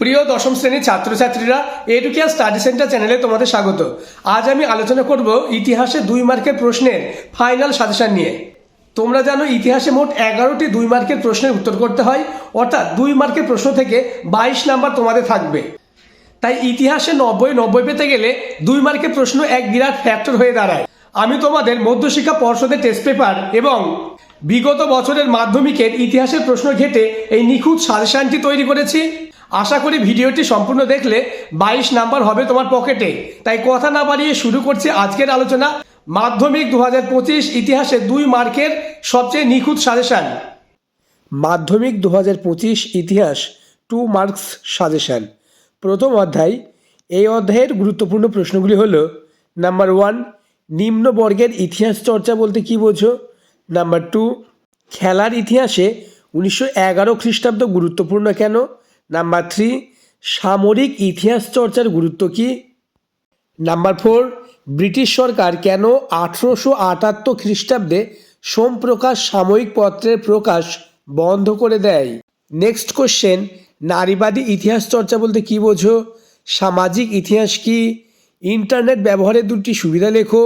প্রিয় দশম শ্রেণির ছাত্রছাত্রীরা এডুকেয়ার স্টাডি সেন্টার চ্যানেলে তোমাদের স্বাগত। আজ আমি আলোচনা করব ইতিহাসে দুই মার্কের প্রশ্নের ফাইনাল সাজেশন নিয়ে। তোমরা জানো ইতিহাসে মোট এগারোটি দুই মার্কের প্রশ্নের উত্তর করতে হয়, অর্থাৎ দুই মার্কের প্রশ্ন থেকে বাইশ নাম্বার তোমাদের থাকবে। তাই ইতিহাসে নব্বই নব্বই পেতে গেলে দুই মার্কের প্রশ্ন এক বিরাট ফ্যাক্টর হয়ে দাঁড়ায়। আমি তোমাদের মধ্যশিক্ষা পর্ষদের টেস্ট পেপার এবং বিগত বছরের মাধ্যমিকের ইতিহাসের প্রশ্ন ঘেটে এই নিখুঁত সাজেশনটি তৈরি করেছি। আশা করি ভিডিওটি সম্পূর্ণ দেখলে বাইশ নাম্বার হবে তোমার পকেটে। তাই কথা না বাড়িয়ে শুরু করছি আজকের আলোচনা। মাধ্যমিক দু হাজার পঁচিশ ইতিহাসে দুই মার্কের সবচেয়ে নিখুঁত সাজেশন। মাধ্যমিক দু হাজার পঁচিশ ইতিহাস টু মার্কস সাজেশন। প্রথম অধ্যায়, এই অধ্যায়ের গুরুত্বপূর্ণ প্রশ্নগুলি হল নাম্বার ওয়ান নিম্নবর্গের ইতিহাস চর্চা বলতে কী বোঝো? নাম্বার টু খেলার ইতিহাসে উনিশশো এগারো খ্রিস্টাব্দ গুরুত্বপূর্ণ কেন? নাম্বার থ্রি সামরিক ইতিহাস চর্চার গুরুত্ব কী? নাম্বার ফোর ব্রিটিশ সরকার কেন আঠেরোশো আটাত্তর খ্রিস্টাব্দে সোমপ্রকাশ সাময়িক পত্রের প্রকাশ বন্ধ করে দেয়? নেক্সট কোশ্চেন নারীবাদী ইতিহাস চর্চা বলতে কী বোঝো? সামাজিক ইতিহাস কি? ইন্টারনেট ব্যবহারের দুটি সুবিধা লেখো।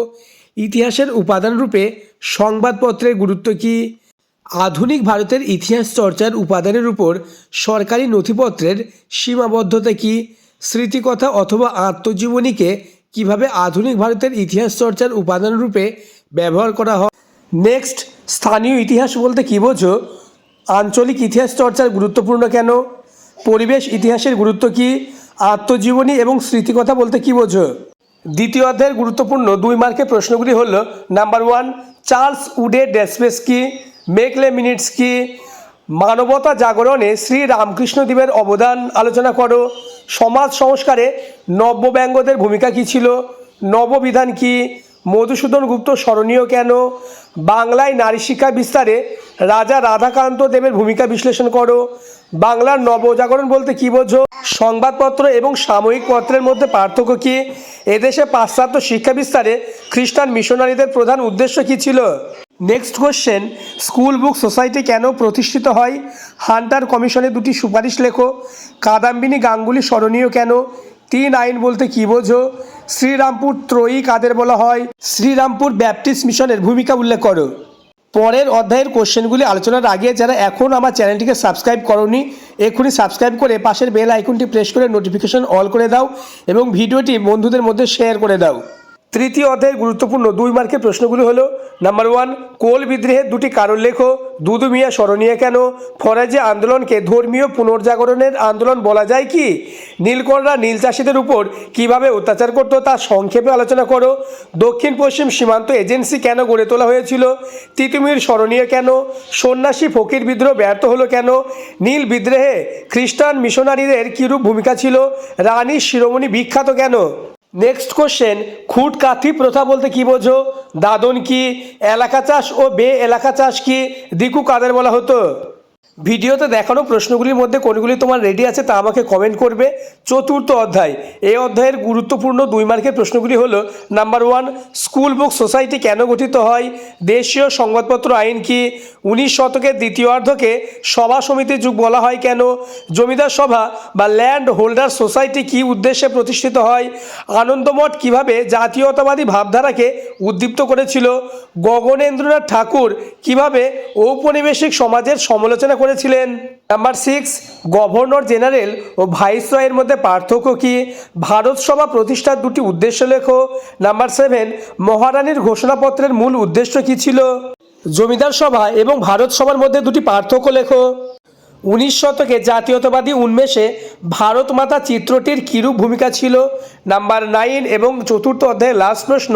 ইতিহাসের উপাদান রূপে সংবাদপত্রের গুরুত্ব কী? আধুনিক ভারতের ইতিহাস চর্চার উপাদানের উপর সরকারি নথিপত্রের সীমাবদ্ধতা কি? স্মৃতিকথা অথবা আত্মজীবনীকে কীভাবে আধুনিক ভারতের ইতিহাস চর্চার উপাদান রূপে ব্যবহার করা হয়? নেক্সট, স্থানীয় ইতিহাস বলতে কী বোঝো? আঞ্চলিক ইতিহাস চর্চার গুরুত্বপূর্ণ কেন? পরিবেশ ইতিহাসের গুরুত্ব কি? আত্মজীবনী এবং স্মৃতিকথা বলতে কী বোঝো? দ্বিতীয় অধ্যায়ের গুরুত্বপূর্ণ দুই মার্কের প্রশ্নগুলি হল, নাম্বার ওয়ান, চার্লস উডে ডেসপেস কি? মেকলে মিনিটস কি? মানবতা জাগরণে শ্রী রামকৃষ্ণদেবের অবদান আলোচনা করো। সমাজ সংস্কারে নব্যব্যঙ্গদের ভূমিকা কী ছিল? নববিধান কি? মধুসূদন গুপ্ত স্মরণীয় কেন? বাংলায় নারী শিক্ষা বিস্তারে রাজা রাধাকান্ত দেবের ভূমিকা বিশ্লেষণ করো। বাংলার নবজাগরণ বলতে কী বোঝো? সংবাদপত্র এবং সাময়িক পত্রের মধ্যে পার্থক্য কী? এদেশে পাশ্চাত্য শিক্ষা বিস্তারে খ্রিস্টান মিশনারিদের প্রধান উদ্দেশ্য কী ছিল? Next question school book society কেন প্রতিষ্ঠিত হয়? হান্টার কমিশনের দুটি সুপারিশ লেখো। কাদাম্বিনী গাঙ্গুলি স্মরণীয় কেন? তিন আইন বলতে কী বোঝো? শ্রীরামপুর ত্রয়ী কাদের বলা হয়? শ্রীরামপুর ব্যাপটিস্ট মিশনের ভূমিকা উল্লেখ করো। পরের অধ্যায়ের কোশ্চেনগুলি আলোচনার আগে যারা এখন আমার চ্যানেলটিকে সাবস্ক্রাইব করনি, এক্ষুনি সাবস্ক্রাইব করে পাশের বেল আইকনটি প্রেস করে নোটিফিকেশন অল করে দাও এবং ভিডিওটি বন্ধুদের মধ্যে শেয়ার করে দাও। তৃতীয় অধ্যায়ের গুরুত্বপূর্ণ দুই মার্কের প্রশ্নগুলি হলো নাম্বার ওয়ান কোল বিদ্রোহের দুটি কারণ লেখো, দুদু মিয়া স্মরণীয় কেন? ফরাজি আন্দোলনকে ধর্মীয় পুনর্জাগরণের আন্দোলন বলা যায় কি? নীলকররা নীল চাষিদের উপর কীভাবে অত্যাচার করতো তা সংক্ষেপে আলোচনা করো। দক্ষিণ পশ্চিম সীমান্ত এজেন্সি কেন গড়ে তোলা হয়েছিল? তিতুমির স্মরণীয় কেন? সন্ন্যাসী ফকির বিদ্রোহ ব্যর্থ হলো কেন? নীল বিদ্রোহে খ্রিস্টান মিশনারিদের কীরূপ ভূমিকা ছিল? রানী শিরোমণি বিখ্যাত কেন? নেক্সট কোশ্চেন খুট কাথি প্রথা বলতে কি বোঝো? দাদন কি, এলাকা চাষ ও বে এলাকা চাষ কি? দিকু কাদের বলা হতো? ভিডিওতে দেখানো প্রশ্নগুলির মধ্যে কোনগুলি তোমার রেডি আছে তা আমাকে কমেন্ট করবে। চতুর্থ অধ্যায়। এই অধ্যায়ের গুরুত্বপূর্ণ দুই মার্কের প্রশ্নগুলি হলো number one school book society কেন গঠিত হয়? দেশীয় সংবাদপত্র আইন কি? উনিশ শতকের দ্বিতীয়ার্ধকে সভা সমিতির যুগ বলা হয় কেন? জমিদার সভা বা ল্যান্ড হোল্ডার সোসাইটি কি উদ্দেশ্যে প্রতিষ্ঠিত হয়? আনন্দমঠ কীভাবে জাতীয়তাবাদী ভাবধারাকে উদ্দীপ্ত করেছিল? গগনেন্দ্রনাথ ঠাকুর কীভাবে ঔপনিবেশিক সমাজের সমালোচনা করেছিলেন। নাম্বার সিক্স গভর্নর জেনারেল ও ভাইসরয়ের মধ্যে পার্থক্য কী? ভারত সভা প্রতিষ্ঠার দুটি উদ্দেশ্য লেখো। নাম্বার সেভেন মহারানীর ঘোষণাপত্রের মূল উদ্দেশ্য কী ছিল? জমিদার সভা এবং ভারত সভার মধ্যে দুটি পার্থক্য লেখো। উনিশ শতকে জাতীয়তাবাদী উন্মেষে ভারত মাতা চিত্রটির কিরূপ ভূমিকা ছিল? নাম্বার নাইন এবং চতুর্থ অধ্যায়ে লাস্ট প্রশ্ন,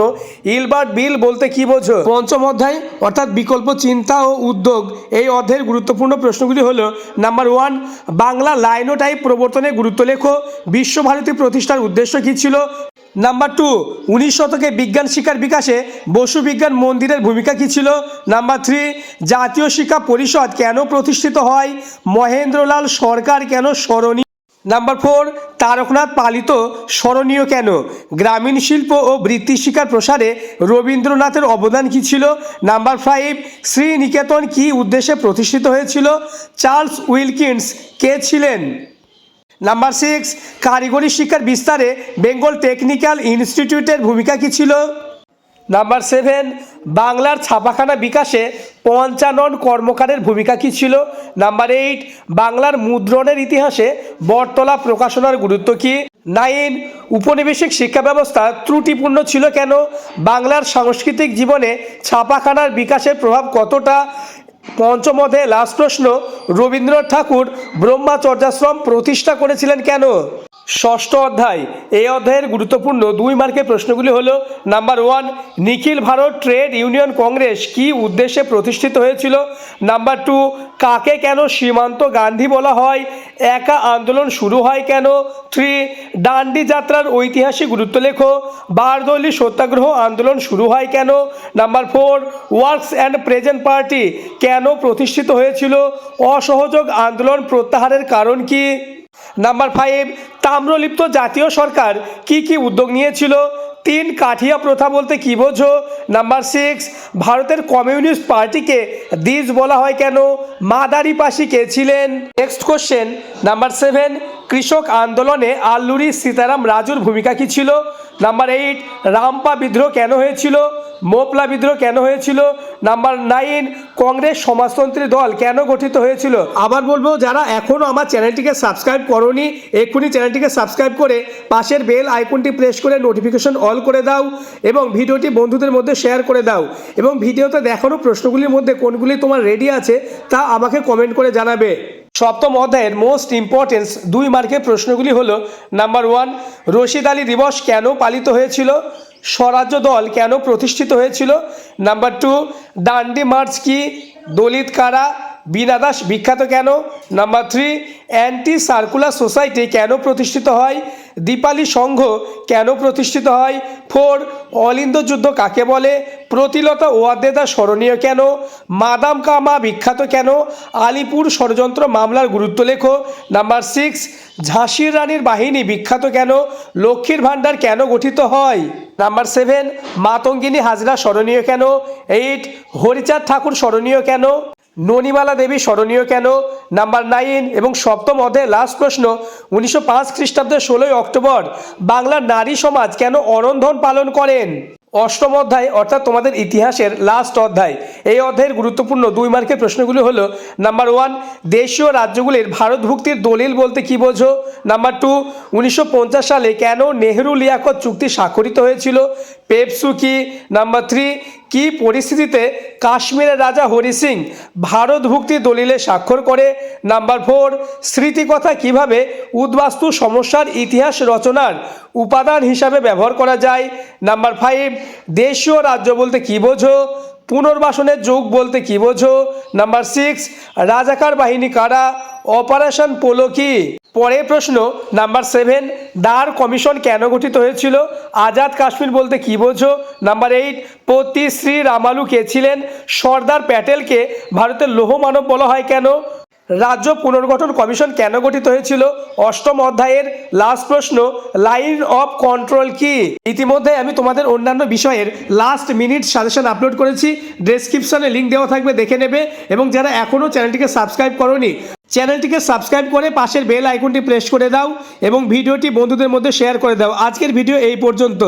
ইলবার্ট বিল বলতে কি বোঝো? পঞ্চম অধ্যায়, অর্থাৎ বিকল্প চিন্তা ও উদ্যোগ। এই অধ্যায়ের গুরুত্বপূর্ণ প্রশ্নগুলি হল, নাম্বার ওয়ান, বাংলা লাইনোটাইপ প্রবর্তনে গুরুত্ব লেখো। বিশ্বভারতী প্রতিষ্ঠার উদ্দেশ্য কী ছিল? নাম্বার টু উনিশ শতকে বিজ্ঞান শিক্ষার বিকাশে বসু বিজ্ঞান মন্দিরের ভূমিকা কী ছিল? নাম্বার থ্রি জাতীয় শিক্ষা পরিষদ কেন প্রতিষ্ঠিত হয়? মহেন্দ্রলাল সরকার কেন স্মরণীয়? নাম্বার ফোর তারকনাথ পালিত স্মরণীয় কেন? গ্রামীণ শিল্প ও বৃত্তি শিক্ষার প্রসারে রবীন্দ্রনাথের অবদান কী ছিল? নাম্বার ফাইভ শ্রীনিকেতন কী উদ্দেশ্যে প্রতিষ্ঠিত হয়েছিল? চার্লস উইলকিন্স কে ছিলেন? নাম্বার সিক্স কারিগরি শিক্ষার বিস্তারে বেঙ্গল টেকনিক্যাল ইনস্টিটিউটের ভূমিকা কী ছিল? নাম্বার সেভেন বাংলার ছাপাখানা বিকাশে পঞ্চানন কর্মকারের ভূমিকা কী ছিল? নাম্বার এইট বাংলার মুদ্রণের ইতিহাসে বটতলা প্রকাশনার গুরুত্ব কী? নাইন উপনিবেশিক শিক্ষা ব্যবস্থা ত্রুটিপূর্ণ ছিল কেন? বাংলার সাংস্কৃতিক জীবনে ছাপাখানার বিকাশের প্রভাব কতটা? পঞ্চম অধ্যায়ে লাস্ট প্রশ্ন রবীন্দ্রনাথ ঠাকুর ব্রহ্মাচর্যাশ্রম প্রতিষ্ঠা করেছিলেন কেন? ষষ্ঠ অধ্যায়। এই অধ্যায়ের গুরুত্বপূর্ণ দুই মার্কের প্রশ্নগুলি হল, number one, Nikhil Bharat trade union Congress কি উদ্দেশ্যে প্রতিষ্ঠিত হয়েছিল? নাম্বার টু, কাকে কেন সীমান্ত গান্ধী বলা হয়? একা আন্দোলন শুরু হয় কেন? থ্রি, ডান্ডি যাত্রার ঐতিহাসিক গুরুত্ব লেখো। বারদৌলি সত্যাগ্রহ আন্দোলন শুরু হয় কেন? Number four, workers and peasants party কেন প্রতিষ্ঠিত হয়েছিল? অসহযোগ আন্দোলন প্রত্যাহারের কারণ কি? নাম্বার ফাইভ তাম্রলিপ্ত জাতীয় সরকার কি কি উদ্যোগ নিয়েছিল? তিন, কাঠিয়া প্রথা বলতে কি বোঝো? নাম্বার সিক্স ভারতের কমিউনিস্ট পার্টিকে দিস বলা হয় কেন? মাদারি পাশি কে ছিলেন? নেক্সট কোশ্চেন নাম্বার সেভেন কৃষক আন্দোলনে আল্লুরি সীতারাম রাজুর ভূমিকা কি ছিল? নাম্বার এইট রামপা বিদ্রোহ কেন হয়েছিল? মোপলা বিদ্রোহ কেন হয়েছিল? নাম্বার নাইন, কংগ্রেস সমাজতন্ত্রী দল কেন গঠিত হয়েছিল? আবার বলব, যারা এখনও আমার চ্যানেলটিকে সাবস্ক্রাইব করনি, এক্ষুনি চ্যানেলটিকে সাবস্ক্রাইব করে পাশের বেল আইকনটি প্রেস করে নোটিফিকেশন অল করে দাও এবং ভিডিওটি বন্ধুদের মধ্যে শেয়ার করে দাও এবং ভিডিওতে দেখানো প্রশ্নগুলির মধ্যে কোনগুলি তোমার রেডি আছে তা আমাকে কমেন্ট করে জানাবে। সপ্তম অধ্যায়ের মোস্ট ইম্পর্টেন্স দুই মার্কের প্রশ্নগুলি হলো নাম্বার ওয়ান রশিদ আলী দিবস কেন পালিত হয়েছিল? স্বরাজ্য দল কেন প্রতিষ্ঠিত হয়েছিল? নাম্বার টু ডান্ডি মার্চ কি? দলিত কারা? বীণা দাস বিখ্যাত কেন? Number three anti circular society কেন প্রতিষ্ঠিত হয়? দীপালি সংঘ কেন প্রতিষ্ঠিত হয়? ফোর, অলিন্দ যুদ্ধ কাকে বলে? প্রতিলতা ওয়াদ্দেদা স্মরণীয় কেন? মাদাম কামা বিখ্যাত কেন? আলিপুর ষড়যন্ত্র মামলার গুরুত্ব লেখো। নাম্বার সিক্স, ঝাঁসির রানীর বাহিনী বিখ্যাত কেন? লক্ষ্মীর ভাণ্ডার কেন গঠিত হয়? নাম্বার সেভেন, মাতঙ্গিনী হাজরা স্মরণীয় কেন? এইট, হরিচাঁদ ঠাকুর স্মরণীয় কেন? ননিমালা দেবী স্মরণীয় কেন? নাম্বার নাইন এবং সপ্তম অধ্যায়ে লাস্ট প্রশ্ন, উনিশশো পাঁচ খ্রিস্টাব্দের ষোলোই অক্টোবর বাংলার নারী সমাজ কেন অরন্ধন পালন করেন? অষ্টম অধ্যায়, অর্থাৎ তোমাদের ইতিহাসের লাস্ট অধ্যায়। এই অধ্যায়ের গুরুত্বপূর্ণ দুই মার্কের প্রশ্নগুলি হলো, নাম্বার ওয়ান, দেশীয় রাজ্যগুলির ভারতভুক্তির দলিল বলতে কি বোঝো? নাম্বার টু, উনিশশো পঞ্চাশ সালে কেন নেহরু লিয়াকত চুক্তি স্বাক্ষরিত হয়েছিল? পেপসু কি নাম্বার থ্রি কি পরিস্থিতিতে কাশ্মীরের রাজা হরি সিং ভারতভুক্তি দলিলে স্বাক্ষর করে? নাম্বার ফোর স্মৃতিকথা কীভাবে উদ্বাস্তু সমস্যার ইতিহাস রচনার উপাদান হিসাবে ব্যবহার করা যায়? নাম্বার ফাইভ দেশীয় রাজ্য বলতে কি বোঝো? পুনর্বাসনের যুগ বলতে কি বোঝো? নাম্বার সিক্স রাজাকার বাহিনী কারা? অপারেশন পোলো কি? পরের প্রশ্ন নাম্বার সেভেন দার কমিশন কেন গঠিত হয়েছিল? আজাদ কাশ্মীর বলতে কি বোঝো? নাম্বার এইট পতি শ্রী রামালু কে ছিলেন? সর্দার প্যাটেলকে ভারতের লৌহ মানব বলা হয় কেন? রাজ্য পুনর্গঠন কমিশন কেন গঠিত হয়েছিল? অষ্টম অধ্যায়ের লাস্ট প্রশ্ন লাইন অফ কন্ট্রোল কি? ইতিমধ্যে আমি তোমাদের অন্যান্য বিষয়ের লাস্ট মিনিট সাজেশন আপলোড করেছি। ডেসক্রিপশনে লিঙ্ক দেওয়া থাকবে, দেখে নেবে। এবং যারা এখনও চ্যানেলটিকে সাবস্ক্রাইব করনি চ্যানেলটিকে সাবস্ক্রাইব করে পাশের বেল আইকনটি প্রেস করে দাও এবং ভিডিওটি বন্ধুদের মধ্যে শেয়ার করে দাও। আজকের ভিডিও এই পর্যন্ত।